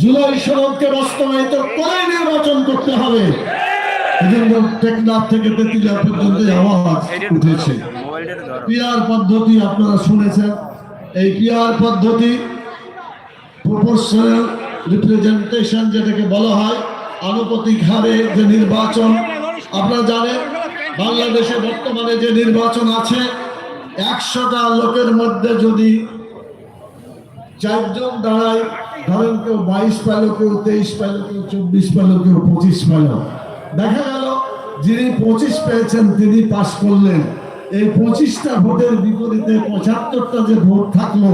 জুলাই সনদকে বাস্তবায়িত করে নির্বাচন করতে হবে। এজন্য থেকে তেতুলিয়া পর্যন্ত আওয়াজ উঠেছে। পিআর পদ্ধতি আপনারা শুনেছেন। এই পিআর পদ্ধতি প্রপোর্শনাল রিপ্রেজেন্টেশন যেটাকে বলা হয়, আনুপাতিক হারে যে নির্বাচন, আপনারা জানেন, বাংলাদেশে বর্তমানে যে নির্বাচন আছে, একশোটা লোকের মধ্যে যদি চারজন দাঁড়ায়, ধরেন কেউ বাইশ পেল কেউ তেইশ পেল কেউ চব্বিশ পেল কেউ পঁচিশ পেল দেখা গেল, যিনি পঁচিশ পেয়েছেন, তিনি পাশ করলেন। এই পঁচিশটা ভোটের বিপরীতে পঁচাত্তরটা যে ভোট থাকল,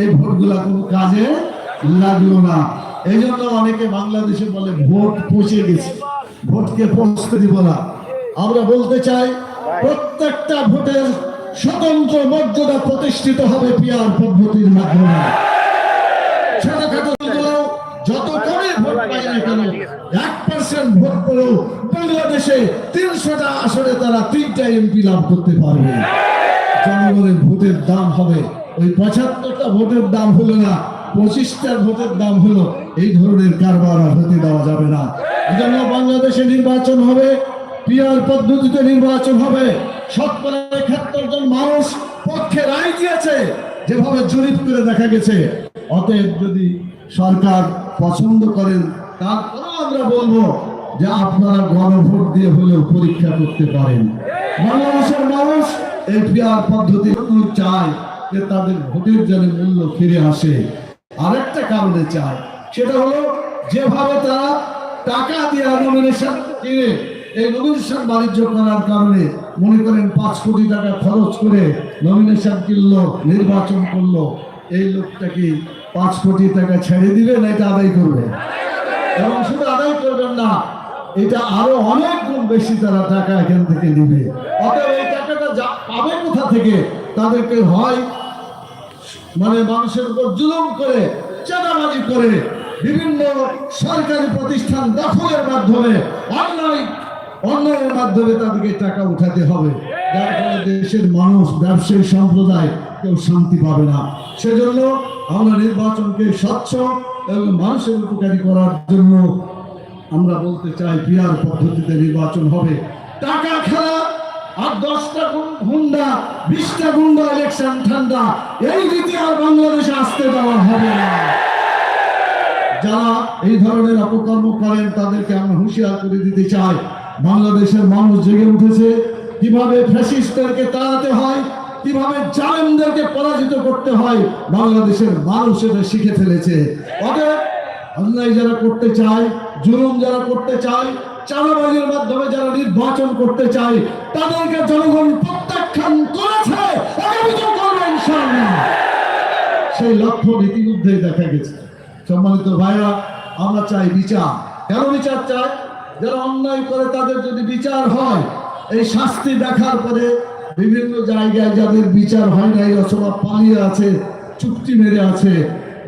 এই ভোটগুলা কোনো কাজে লাগল না। এই জন্য অনেকে বাংলাদেশে বলে, ভোট পচে গেছে। ভোটকে পৌঁছতে দিব না। আমরা বলতে চাই, প্রত্যেকটা ভোটের স্বতন্ত্র মর্যাদা প্রতিষ্ঠিত হবে পিয়ার পদ্ধতির মাধ্যমে। এক পার্সেন্ট ভোট বাংলাদেশে তিনশোটা তারা তিনটা এমপি লাভ করতে পারবে। ভোটের দাম হবে, ওই পঁচাত্তরটা ভোটের দাম হলো না ভোটের দাম হলো, এই ধরনের কারবার দেওয়া যাবে না। বাংলাদেশে নির্বাচন হবে, পিয়ার পদ্ধতিতে নির্বাচন হবে। একাত্তর জন মানুষ পক্ষে রায় দিয়েছে, যেভাবে জরিপ করে দেখা গেছে। অতএব যদি সরকার পছন্দ করেন তারপরেও আমরা বলব যে আপনারা গণভোট দিয়ে হলেও পরীক্ষা করতে পারেন। বাংলাদেশের মানুষ পদ্ধতি চায় যে তাদের ভোটের মূল্য ফিরে আসে। আরেকটা কারণে চায়, সেটা হলো যেভাবে তারা টাকা দিয়ে নমিনেশন কিনে এই নমিনেশন বাণিজ্য করার কারণে মনে করেন পাঁচ কোটি টাকা খরচ করে নমিনেশন কিনলো, নির্বাচন করল, এই লোকটা কি পাঁচ কোটি টাকা ছেড়ে দিবে না এটা আদায় করবে? এবং শুধু আদায় করবেন না, এটা আরও অনেক গুণ বেশি তারা টাকা এখান থেকে নেবে। অতএব এই টাকাটা যা পাবে কোথা থেকে, তাদেরকে হয় মানে মানুষের উপর জুলুম করে, চাঁদাবাজি করে, বিভিন্ন সরকারি প্রতিষ্ঠান দখলের মাধ্যমে, অন্যায়, অন্যায়ের মাধ্যমে তাদেরকে টাকা উঠাতে হবে। যার ফলে দেশের মানুষ, ব্যবসায়ী সম্প্রদায় কেউ শান্তি পাবে না। সেজন্য আমরা নির্বাচনকে স্বচ্ছ এবং মানুষের উপকারী করার জন্য আমরা বলতে চাই পিয়ার পদ্ধতিতে নির্বাচন হবে। টাকা খেলা আর দশটা হুন্ডা, বিশটা গুন্ডা ইলেকশন ঠান্ডা, এই রীতি আর বাংলাদেশে আসতে দেওয়া হবে না। যারা এই ধরনের অপকর্ম করেন, তাদেরকে আমরা হুঁশিয়ার করে দিতে চাই। বাংলাদেশের মানুষ জেগে উঠেছে। কীভাবে ফ্যাসিস্টদেরকে তাড়াতে হয়? কীভাবে জালেমদেরকে পরাজিত করতে হয়, বাংলাদেশের মানুষ এটা শিখে ফেলেছে। অন্যায় যারা করতে চায়, জুলুম যারা করতে চায় চালাবাজির মাধ্যমে যারা নির্বাচন করতে চায়, তাদেরকে জনগণ প্রত্যাখ্যান করেছে। সেই লক্ষ্য ইতিমধ্যে দেখা গেছে। সম্মানিত ভাইরা আমরা চাই বিচার। কেন বিচার চাই? যারা অন্যায় করে তাদের যদি বিচার হয়, এই শাস্তি দেখার পরে বিভিন্ন জায়গায় যাদের বিচার হয় নাই অথবা পালিয়ে আছে, চুক্তি মেরে আছে,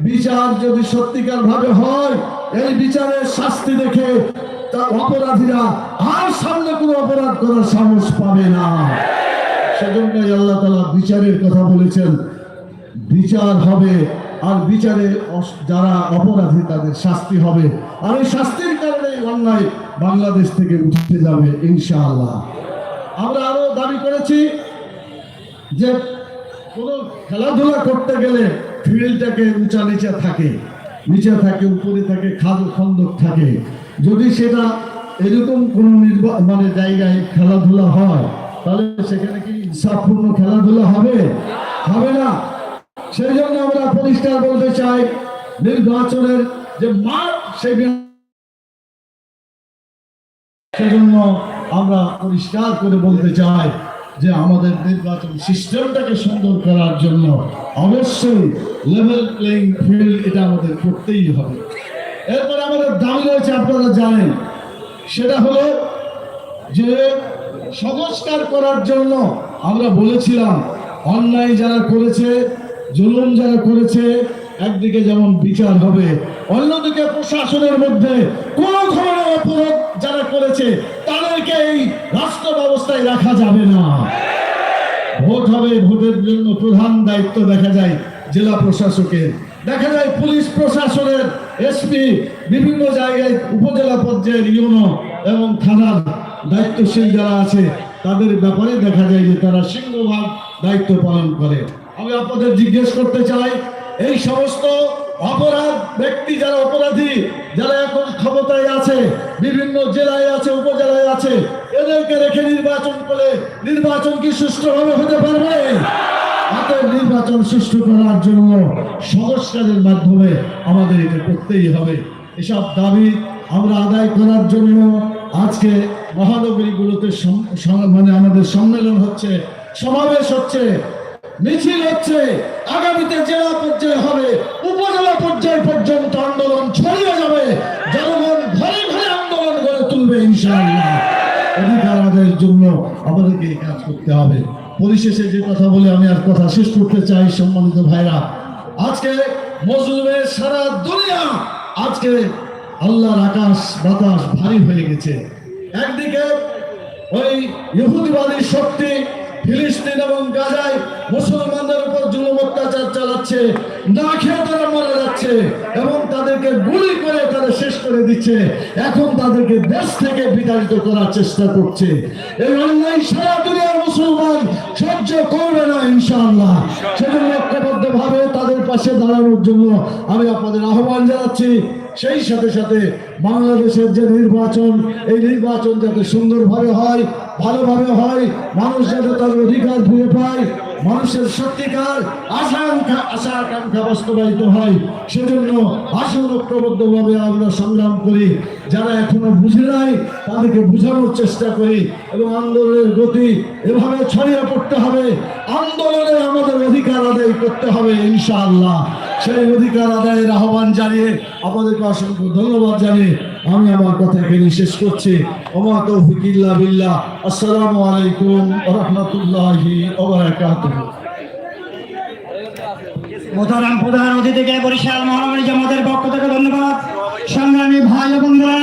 বিচার যদি সত্যিকার ভাবে হয়, এই বিচারের শাস্তি দেখে তার অপরাধীরা আর সামনে কোনো অপরাধ করার সাহস পাবে না। সেজন্যই আল্লাহ তালা বিচারের কথা বলেছেন, বিচার হবে আর বিচারে যারা অপরাধী তাদের শাস্তি হবে। আর এই শাস্তির কারণে অন্যায় বাংলাদেশ থেকে উঠতে যাবে ইনশাআল্লাহ। আমরা আরও দাবি করেছি যে কোনো খেলাধুলা করতে গেলে ফিল্ডটাকে উঁচা নিচে থাকে নিচে থাকে, উপরে থাকে, খাদ খন্দক থাকে। যদি সেটা এরকম কোনো মানে জায়গায় খেলাধুলা হয়, তাহলে সেখানে কি ইনসাফপূর্ণ খেলাধুলা হবে? হবে না। সেই জন্য আমরা পরিষ্কার বলতে চাই, নির্বাচনের যে মাঠ সেখানে সেজন্য আমরা পরিষ্কার করে বলতে চাই যে আমাদের নির্বাচন সিস্টেমটাকে সুন্দর করার জন্য অবশ্যই লেভেল প্লেইং ফিল্ড এটা আমাদের করতেই হবে। এরপর আমাদের দাবি রয়েছে, আপনারা জানেন, সেটা হলো যে সংস্কার করার জন্য আমরা বলেছিলাম, অন্যায় যারা করেছে, জুলুম যারা করেছে, একদিকে যেমন বিচার হবে, অন্যদিকে প্রশাসনের মধ্যে কোন ধরনের অপরাধ যারা করেছে এই রাষ্ট্র ব্যবস্থায় রাখা যাবে না। ভোট হবে, ভোটের জন্য প্রধান দায়িত্ব দেখা যায় জেলা প্রশাসকের। দেখা যায় পুলিশ প্রশাসনের এসপি বিভিন্ন জায়গায় উপজেলা পর্যায়ের ইউনো এবং থানার দায়িত্বশীল যারা আছে, তাদের ব্যাপারে দেখা যায় যে তারা সিংহভাগ দায়িত্ব পালন করে। আমি আপনাদের জিজ্ঞেস করতে চাই, এই সমস্ত অপরাধ ব্যক্তি যারা অপরাধী, যারা এখন ক্ষমতায় আছে বিভিন্ন জেলায় আছে, উপজেলায় আছে, এদেরকে রেখে নির্বাচন করে নির্বাচন কি সুষ্ঠুভাবে হতে পারবে? নির্বাচন সুষ্ঠু করার জন্য সংস্কারের মাধ্যমে আমাদের এটা করতেই হবে। এসব দাবি আমরা আদায় করার জন্য আজকে মহানগরীগুলোতে মানে আমাদের সম্মেলন হচ্ছে, সমাবেশ হচ্ছে, মিছিল হচ্ছে, আগামীতে জেলা পর্যায়ে হবে, উপজেলা পর্যায় পর্যন্ত আন্দোলন ছড়িয়ে যাবে জনগণ ঘরে ঘরে আন্দোলন গড়ে তুলবে ইনশাআল্লাহ অধিকার আদায়ের জন্য আমাদেরকে কাজ করতে হবে। পরিশেষে যে কথা বলে, আমি আর কথা শেষ করতে চাই সম্মানিত ভাইরা। আজকে মজলুমের সারা দুনিয়া, আজকে আল্লাহর আকাশ বাতাস ভারী হয়ে গেছে। একদিকে ওই ইহুদিবাদী শক্তি ফিলিস্তিন এবং গাজায় মুসলমানদের উপর জুলুম অত্যাচার চালাচ্ছে, না খেয়ে তারা মারা যাচ্ছে এবং তাদেরকে গুলি করে দিচ্ছে। এখন তাদেরকে দেশ থেকে বিতাড়িত করার চেষ্টা করছে। এই সারা দুনিয়ার মুসলমান সহ্য করবে না, ইনশাআল্লাহ। সেজন্য ঐক্যবদ্ধ ভাবে তাদের পাশে দাঁড়ানোর জন্য আমি আপনাদের আহ্বান জানাচ্ছি। সেই সাথে সাথে বাংলাদেশের যে নির্বাচন, এই নির্বাচন যাতে সুন্দরভাবে হয়, ভালোভাবে হয়, মানুষ যাতে তার অধিকার ফিরে পায় মানুষের সত্যিকার আশা আকাঙ্ক্ষা আশা আকাঙ্ক্ষা বাস্তবায়িত হয়। সেজন্য আসল ঐক্যবদ্ধভাবে আমরা সংগ্রাম করি। যারা এখনও বুঝে নাই, তাদেরকে বোঝানোর চেষ্টা করি এবং আন্দোলনের গতি এভাবে ছড়িয়ে পড়তে হবে। আন্দোলনে আমাদের অধিকার আদায় করতে হবে, ইনশাআল্লাহ। সেই অধিকার আদায়ের আহ্বান জানিয়ে আপনাদেরকে অসংখ্য ধন্যবাদ জানিয়ে আমি আমার কথা এখানে শেষ করছি। ওমা তৌফিক ইল্লা বিল্লাহ। আসসালামু আলাইকুম রহমতুল্লাহ মোতারাম প্রধান অতিথিকে বরিশাল মহানগরী জামাতের পক্ষ থেকে ধন্যবাদ। সংগ্রামী ভাই বোনরা